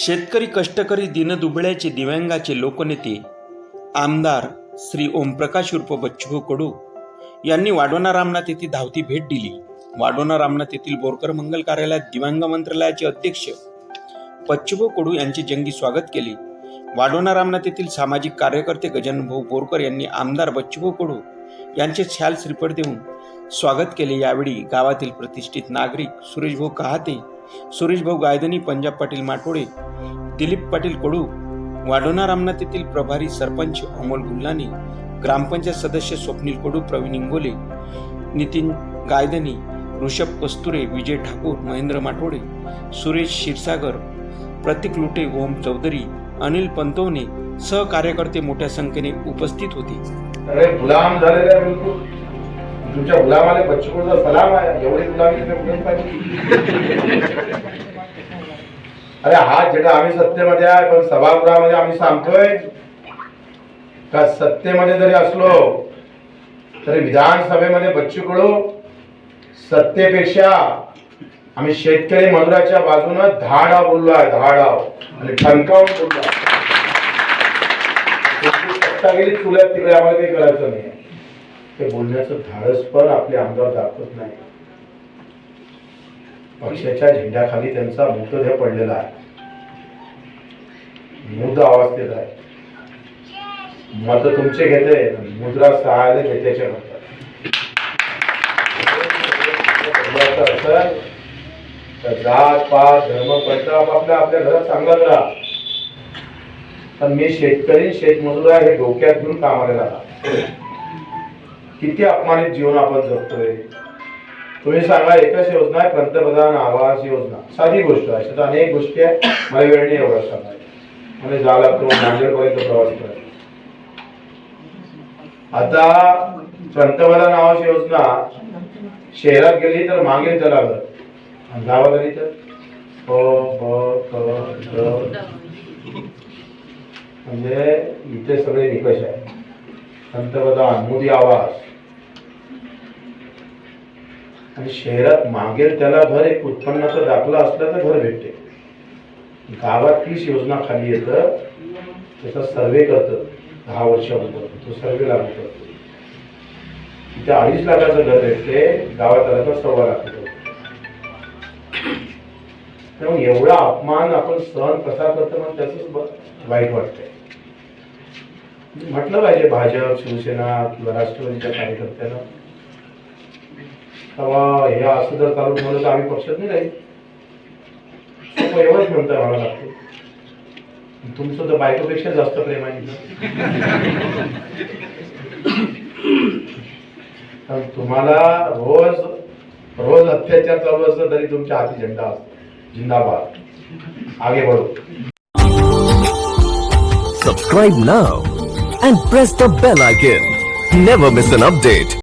शेतकरी कष्टकरी दिनदुबळ्याचे दिव्यांगाचे लोकनेते आमदार श्री ओमप्रकाश उर्फ बच्चू कडू यांनी वाढवणा रामनाथ येथे धावती भेट दिली. वाढवणा रामनाथ येथील बोरकर मंगल कार्यालयात दिव्यांग मंत्रालयाचे अध्यक्ष बच्चूभाऊ कडू यांचे जंगी स्वागत केले. वाढवणा रामनाथ येथील सामाजिक कार्यकर्ते गजानभाऊ बोरकर यांनी आमदार बच्चूभाऊ कडू यांचे छाल श्रीफळ देऊन स्वागत केले. यावेळी गावातील प्रतिष्ठित नागरिक सुरेशभाऊ कहाते सुरेश भाऊ गायदनी पंजाब पाटील माटोळे दिलीप पाटील कडू वाढोणा रामनाथ येथील प्रभारी सरपंच अमोल गुल्लानी ग्रामपंचायत सदस्य स्वप्नील कडू प्रवीण इंगोले नितीन गायदनी ऋषभ कस्तुरे विजय ठाकूर महेंद्र माटोळे सुरेश क्षीरसागर प्रतीक लुटे ओम चौधरी अनिल पंतवणे सहकार्यकर्ते मोठ्या संख्येने उपस्थित होते. अरे गुलाम झालेले बिलकुल. तुमच्या गुलामाले बच्चूचा सलाम आहे. एवढे गुलामी पाहिजे. अरे हा जेटा आम्ही सत्तेमध्ये आहे पण सभागृहामध्ये आम्ही सांगतोय. का सत्तेमध्ये जरी असलो तरी विधानसभेमध्ये बच्चू कडू सत्तेपेक्षा आम्ही शेतकरी मजुराच्या बाजूनं दहा डाव बोललो आहे दहा डाव आणि ठणकावून बोललो सत्ता गेली चुल्यात तिकडे आम्हाला काही करायचं नाही ते बोलण्याचं धाडस पण आपले आमदार दाखवत नाही पक्षाच्या झेंड्याखाली त्यांचा मृतदेह पडलेला आहे. मृद अवस्थेत आहे. मत तुमचे घेते मुद्रा सहाय्याने नेत्याचे म्हणतात. तर जात पात धर्म पंथ आपल्या आपल्या घरात सांगत राहा. पण मी शेतकरी शेतमजूर आहे हे डोक्यात घेऊन कामाला लागला किती अपमानित जीवन आपण जगतोय. तुम्ही सांगा एकच योजना आहे पंतप्रधान आवास योजना. साधी गोष्ट आहे. अशा तर अनेक गोष्टी आहेत मला वेळ नाही एवढं सांगायला. मला जावं लागतं नांदेडपर्यंत प्रवास करायचा आता पंतप्रधान आवास योजना शहरात गेली तर मागेल त्याला घर आणि गावात आली तर? ब म्हणजे इथे सगळे निकष आहे पंतप्रधान मोदी आवास. आणि शहरात मागेल त्याला घर एक उत्पन्नाचा दाखला असला तर घर भेटते. गावात तीच योजना खाली येतं. त्याचा सर्वे करतं. दहा वर्षानंतर. तो सर्वे लागू करतो. तिथे अडीच लाखाचं घर भेटते. गावात आला तर सव्वा लाख रुपये. त्यामुळे एवढा अपमान आपण सहन कसा करतो मग त्याच वाईट वाटतंय. म्हटलं पाहिजे भाजप शिवसेना किंवा राष्ट्रवादीच्या कार्यकर्त्यांना. तेव्हा हे असं जर चालू ठेवलं तर आम्ही पक्षात नाही राहील. एवढंच म्हणतोय मला लागतो. तुमचं तर बायकोपेक्षा जास्त प्रेम आहे तुम्हाला रोज रोज अत्याचार चालू असलं तरी तुमच्या हाती झेंडा असतो. जिंदाबाद. आगे बढो. Subscribe now and press the bell icon never miss an update